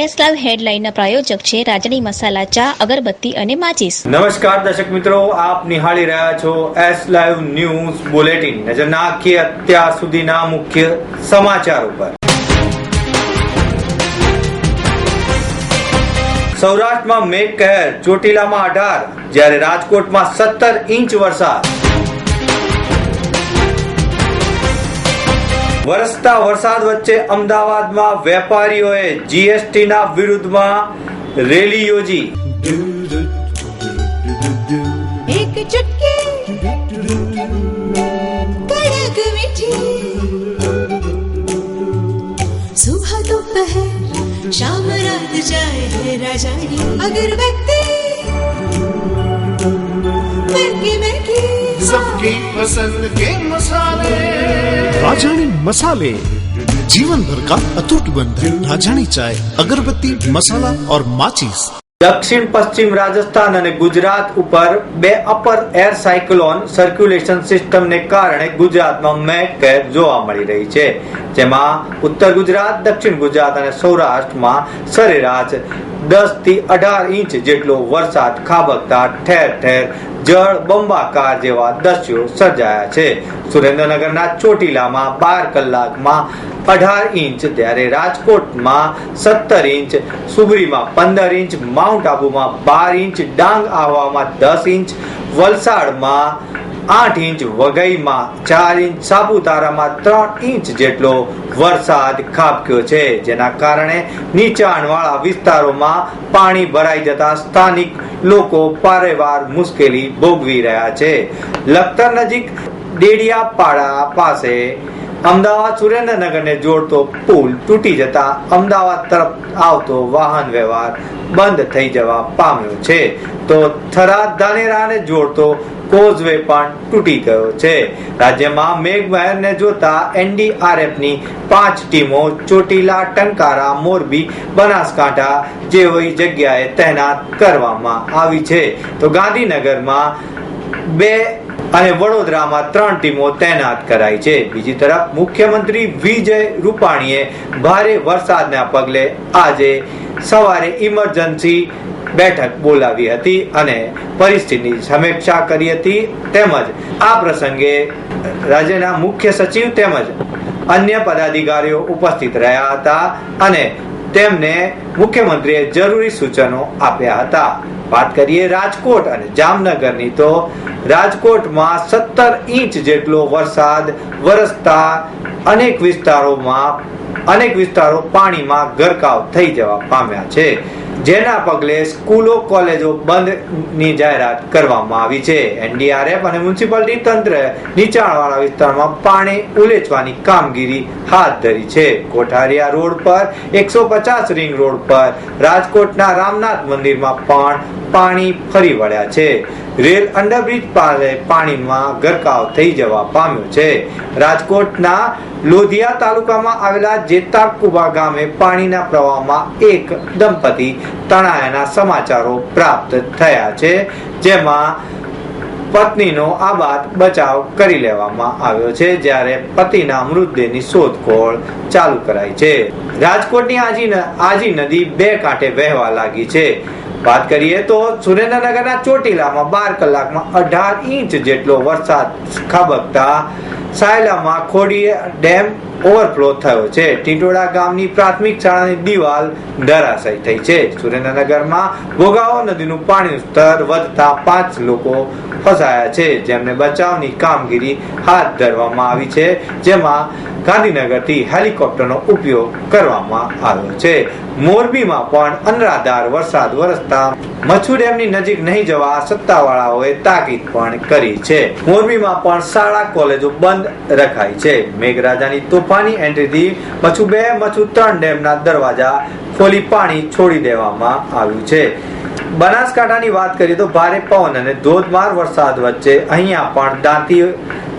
S club હેડલાઇનના પ્રાયોજક છે રાજની મસાલા ચા, અગરબત્તી અને માચીસ. નમસ્કાર દર્શક મિત્રો, આપ નિહાળી રહ્યા છો એસ લાઈવ ન્યૂઝ બુલેટિન નજર નાખીએ અત્યાર સુધીના મુખ્ય સમાચાર ઉપર. સૌરાષ્ટ્રમાં મેઘ કહેર, ચોટીલામાં અઢાર, જ્યારે રાજકોટમાં સત્તર ઇંચ વરસાદ. વરસતા વરસાદ વચ્ચે અમદાવાદમાં વેપારીઓએ જીએસટી ના વિરુદ્ધમાં રેલી યોજી एक चुटकी कड़क मीठी सुबह दोपहर शाम रात जाए है राजानी अगरबत्ती महकी महकी सबकी पसंद के मसाले राजानी मसाले जीवन भर का अटूट बंधन राजानी चाय अगरबत्ती मसाला और माचिस દક્ષિણ પશ્ચિમ રાજસ્થાન અને ગુજરાત ઉપર બે અપર એર સાયક્લોન સર્ક્યુલેશન સિસ્ટમને કારણે ગુજરાતમાં મેઘ કહેર જોવા મળી રહી છે જેમાં ઉત્તર ગુજરાત દક્ષિણ ગુજરાત અને સૌરાષ્ટ્રમાં સરેરાશ દસ થી અઢાર ઇંચ જેટલો વરસાદ ખાબકતા ઠેર ઠેર જળ બંબાકાર જેવા દ્રશ્યો સર્જાયા છે. સુરેન્દ્રનગરના ચોટીલામાં બાર કલાકમાં અઢાર ઇંચ, ત્યારે રાજકોટમાં સત્તર ઇંચ સુબરીમાં પંદર ઇંચ, માઉન્ટ આબુમાં બાર ઇંચ, ડાંગ આહવામાં દસ ઇંચ, વલસાડમાં આઠ ઇંચ, વઘઈમાં ચાર ઇંચ, સાપુતારામાં ત્રણ ઇંચ જેટલો વરસાદ ખાબક્યો છે. જેના કારણે નીચાણવાળા વિસ્તારોમાં પાણી ભરાઈ જતા સ્થાનિક લોકો પારેવાર મુશ્કેલી ભોગવી રહ્યા છે. લખતર નજીક ડેડિયાપાડા પાસે અમદાવાદ સુરેન્દ્રનગરને જોડતો પુલ તૂટી જતા અમદાવાદ તરફ આવતો વાહન વ્યવહાર બંધ થઈ જવા પામ્યો છે. તો થરાદ ધાનેરાને જોડતો કોઝવે પણ તૂટી ગયો છે. રાજ્યમાં મેઘમહેરને જોતા એનડીઆરએફની પાંચ ટીમો ચોટીલા, ટંકારા, મોરબી, બનાસકાંઠા જેવી જગ્યાએ તૈનાત કરવામાં આવી છે. તો ગાંધીનગરમાં બે અને વડોદરામાં ત્રણ ટીમો તૈનાત કરાઈ છે. બીજી તરફ મુખ્યમંત્રી વિજય રૂપાણીએ ભારે વરસાદના પગલે આજે સવારે ઇમરજન્સી બેઠક બોલાવી હતી અને પરિસ્થિતિની સમીક્ષા કરી હતી. તેમજ આ પ્રસંગે રાજ્યના મુખ્ય સચિવ તેમજ અન્ય પદાધિકારીઓ ઉપસ્થિત રહ્યા હતા અને તેમને મુખ્યમંત્રીએ જરૂરી સૂચનો આપ્યા હતા. વાત કરીએ રાજકોટ અને જામનગરની તો રાજકોટમાં સત્તર ઇંચ જેટલો વરસાદ વરસતા અનેક વિસ્તારોમાં અનેક વિસ્તારો પાણીમાં ગરકાવ થઈ જવા પામ્યા છે. જેના પગલે સ્કૂલો, કોલેજો બંધની જાહેરાત કરવામાં આવી છે. એનડીઆરએફ અને મ્યુનિસિપાલિટી તંત્ર નીચાણવાળા વિસ્તારમાં પાણી ઉલેચવાની કામગીરી હાથ ધરી છે. કોઠારિયા રોડ પર એકસો પચાસ રિંગ રોડ પર રાજકોટના રામનાથ મંદિરમાં પણ પાણી ફરી વળ્યા છે. રેલ અંડરબ્રિજ પાસે પાણીમાં ગરકાવ થઈ જવા પામ્યો છે. રાજકોટના લોધિયા તાલુકામાં આવેલા જેતાકુબા ગામે પાણીના પ્રવાહમાં એક દંપતી તણાયાના સમાચારો પ્રાપ્ત થયા છે, જેમાં પત્નીનો આબાદ બચાવ કરી લેવામાં આવ્યો છે, જ્યારે પતિના મૃતદેહની શોધખોળ ચાલુ કરાઈ છે. રાજકોટની આજી આજી નદી બે કાંઠે વહેવા લાગી છે. વાત કરીએ તો સુરેન્દ્રનગરના ચોટીલામાં બાર કલાકમાં અઢાર ઇંચ જેટલો વરસાદ ખાબકતા સાયલામાં ખોડી ડેમ ઓવરફ્લો થયો છે. ટીટોડા ગામની પ્રાથમિક શાળાની દિવાલ ધરાશય થઈ છે. સુરેન્દ્રનગરમાં ભોગાવો નદીનું પાણીનું સ્તર વધતા પાંચ લોકો ફસાયા છે. જેમને બચાવની કામગીરી હાથ ધરવામાં આવી છે, જેમાં ગાંધીનગરથી હેલિકોપ્ટરનો ઉપયોગ કરવામાં આવ્યો છે. મોરબીમાં પણ અનરાધાર વરસાદ વરસતા મચ્છુ ડેમની નજીક નહીં જવા સત્તાવાળાઓએ તાકીદ પણ કરી છે. મોરબીમાં પણ શાળા કોલેજો બંધ રખાઈ છે. મેઘરાજાની તોફાની એન્ટ્રીથી મચ્છુ બે મચ્છુ ત્રણ ડેમના દરવાજા ખોલી પાણી છોડી દેવામાં આવ્યું છે. બનાસકાંઠાની વાત કરીએ તો ભારે પવન અને ધોધમાર વરસાદ વચ્ચે અહીંયા પણ દાંતી,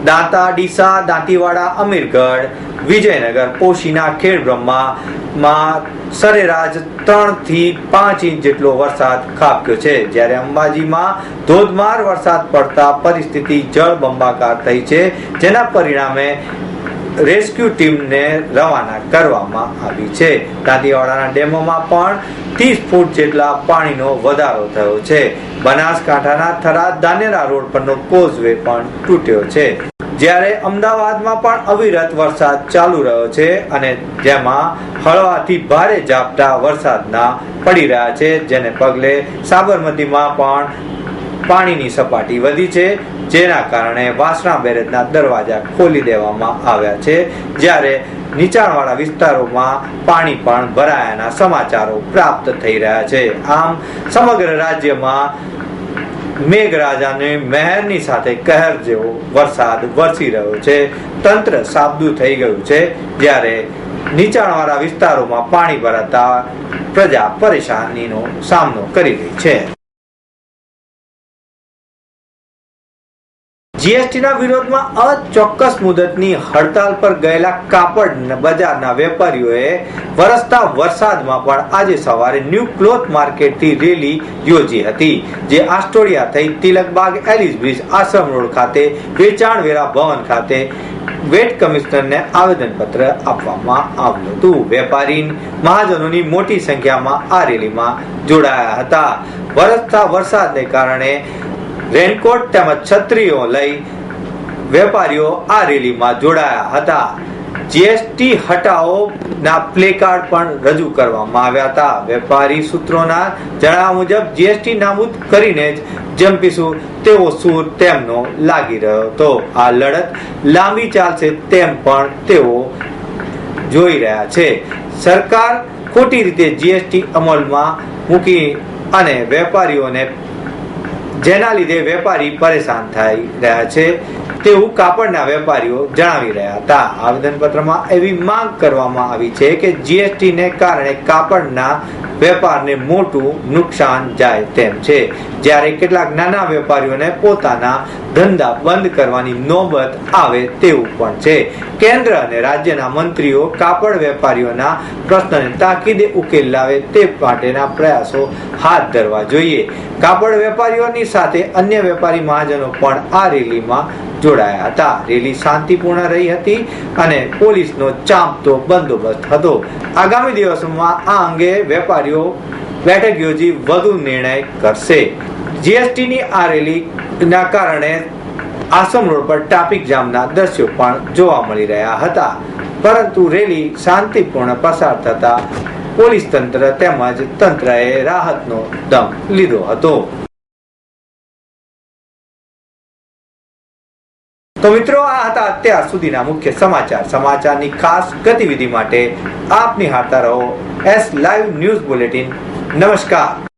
દાંતા, ડીસા, દાંતીવાડા, અમીરગઢ, વિજયનગર, પોશીના, ખેડબ્રહ્મા, માં સરેરાશ ત્રણથી પાંચ ઇંચ જેટલો વરસાદ ખાબક્યો છે. જ્યારે અંબાજીમાં ધોધમાર વરસાદ પડતા પરિસ્થિતિ જળ બંબાકાર થઈ છે, જેના પરિણામે રેસ્ક્યુ ટીમને રવાના કરવામાં આવી છે. દાંતીવાડાના ડેમોમાં પણ ત્રીસ ફૂટ જેટલા પાણીનો વધારો થયો છે. બનાસકાંઠાના થરાદ ધાનેરા રોડ પરનો કોઝવે પણ તૂટ્યો છે. જ્યારે અમદાવાદમાં પણ અવિરત વરસાદ ચાલુ રહ્યો છે અને જેમાં હળવાથી ભારે ઝાપટા વરસાદના પડી રહ્યા છે, જેને પગલે સાબરમતીમાં પણ પાણીની સપાટી વધી છે, જેના કારણે વાસણા બેરેજના દરવાજા ખોલી દેવામાં આવ્યા છે. જ્યારે નીચાણવાળા વિસ્તારોમાં પાણી પણ ભરાયાના સમાચારો પ્રાપ્ત થઈ રહ્યા છે. આમ, સમગ્ર રાજ્યમાં મેઘરાજાને મહેરની સાથે કહેર જેવો વરસાદ વરસી રહ્યો છે. તંત્ર સાબદું થઈ ગયું છે. જ્યારે નીચાણવાળા વિસ્તારોમાં પાણી ભરાતા પ્રજા પરેશાનીનો સામનો કરી રહી છે. જીએસટીના વિરોધમાં અચોક્કસ મુદતની હડતાલ પર ગયેલા કાપડ બજારના વેપારીઓએ વરસતા વરસાદમાં પણ આજે સવારે ન્યૂ ક્લોથ માર્કેટથી રેલી યોજી હતી, જે આસ્ટોડિયા થઈ Tilakbag Ellis bridge Ashram road ખાતે વેચાણ વેરા ભવન ખાતે વેટ કમિશનરને આવેદનપત્ર આપવામાં આવ્યું હતું. વેપારી મહાજનોની મોટી સંખ્યામાં આ રેલીમાં જોડાયા હતા. વરસતા વરસાદને કારણે રેનકોટ તેમજ છત્રીઓ લઈ વેપારીઓ આ રેલીમાં જોડાયા હતા. જીએસટી હટાવો ના પ્લેકાર્ડ પણ રજૂ કરવામાં આવ્યા હતા. વેપારી સૂત્રોના જણાવ્યા મુજબ, જીએસટી નાબૂદ કરીને જ જંપીશું તેવો સૂર તેમનો લાગી રહ્યો હતો. આ લડત લાંબી ચાલશે તેમ પણ તેઓ જોઈ રહ્યા છે. સરકાર ખોટી રીતે જીએસટી અમલમાં મૂકી અને વેપારીઓને જેના લીધે વેપારી પરેશાન થઈ રહ્યા છે. તેવું કાપડના વેપારીઓ જણાવી રહ્યા હતા. આવેદનપત્રમાં એવી માંગ કરવામાં આવી છે કે જીએસટી ને કારણે કાપડના વેપારને મોટું નુકસાન જાય તેમ છે. જ્યારે કેટલાક નાના વેપારીઓને પોતાના ધંધા બંધ કરવાની નોબત આવે તેવું પણ છે. કેન્દ્ર અને રાજ્યના મંત્રીઓ, કાપડ વેપારીઓના પ્રશ્નને તાકીદે ઉકેલ લાવે તે માટેના પ્રયાસો હાથ ધરવા જોઈએ. કાપડ વેપારીઓની સાથે અન્ય વેપારી મહાજનો પણ આ રેલીમાં જોડાયા હતા. રેલી શાંતિપૂર્ણ રહી હતી અને પોલીસનો ચાંપતો બંદોબસ્ત હતો. આગામી દિવસોમાં આ અંગે વેપારીઓ બેઠક યોજી વધુ નિર્ણય કરશે. જીએસટીની આ રેલીના કારણે આસમ રોડ પર ટ્રાફિક જામના દ્રશ્યો પણ જોવા મળી રહ્યા હતા. પરંતુ રેલી શાંતિપૂર્ણ પસાર થતા પોલીસ તંત્ર તેમજ તંત્રએ રાહતનો દમ લીધો હતો. તો મિત્રો, આ હતા અત્યાર સુધીના મુખ્ય સમાચાર. સમાચારની ખાસ ગતિવિધિ માટે આપ નિહાળતા રહો એસ લાઈવ ન્યૂઝ બુલેટિન. નમસ્કાર.